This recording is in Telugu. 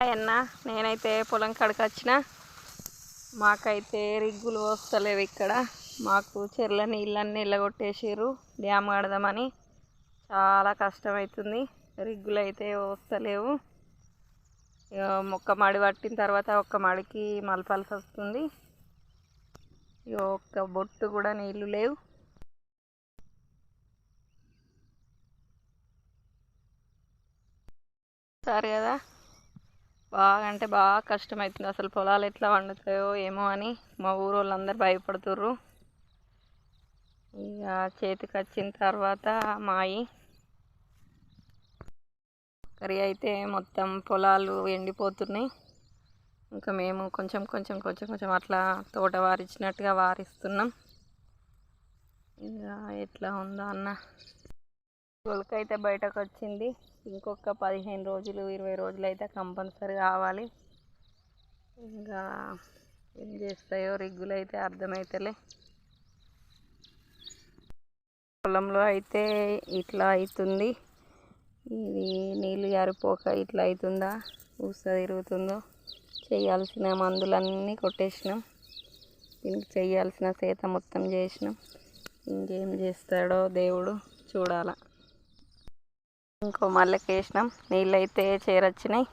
అన్న నేనైతే పొలం కాడికి వచ్చిన మాకైతే రిగ్గులు వస్తలేవు ఇక్కడ. మాకు చెర్ల నీళ్ళన్నీ ఎల్లగొట్టేసారు డ్యామ్ కడదామని చాలా కష్టమవుతుంది రిగ్గులు అయితే వస్తలేవు ఇక మడి పట్టిన తర్వాత ఒక్క మడికి మలపాల్సి వస్తుంది. ఇక ఒక్క బొట్టు కూడా నీళ్ళు లేవు. సరే కదా. బాగా అంటే బాగా కష్టమవుతుంది అసలు పొలాలు ఎట్లా వండుతాయో ఏమో అని మా ఊరు వాళ్ళందరూ భయపడుతుర్రు. ఇక చేతికి వచ్చిన తర్వాత మాయి కర్రీ అయితే మొత్తం పొలాలు ఎండిపోతున్నాయి. ఇంకా మేము కొంచెం కొంచెం కొంచెం కొంచెం అట్లా తోట వారిచ్చినట్టుగా వారిస్తున్నాం. ఇక ఎట్లా ఉందో అన్న. అయితే బయటకు వచ్చింది ఇంకొక పదిహేను రోజులు ఇరవై రోజులు అయితే కంపల్సరీ కావాలి ఇంకా ఏం చేస్తాయో రిగ్గులు అయితే అర్థమవుతలే పొలంలో అయితే ఇట్లా అవుతుంది ఇది నీళ్ళు జారిపోక ఇట్లా అవుతుందా ఊస తిరుగుతుందో? చేయాల్సిన మందులన్నీ కొట్టేసినాం. దీనికి చేయాల్సిన సేత మొత్తం చేసినాం. ఇంకేం చేస్తాడో దేవుడు చూడాలా. ఇంకో మళ్ళీ వేసినాం నీళ్ళు అయితే చేరొచ్చినాయి.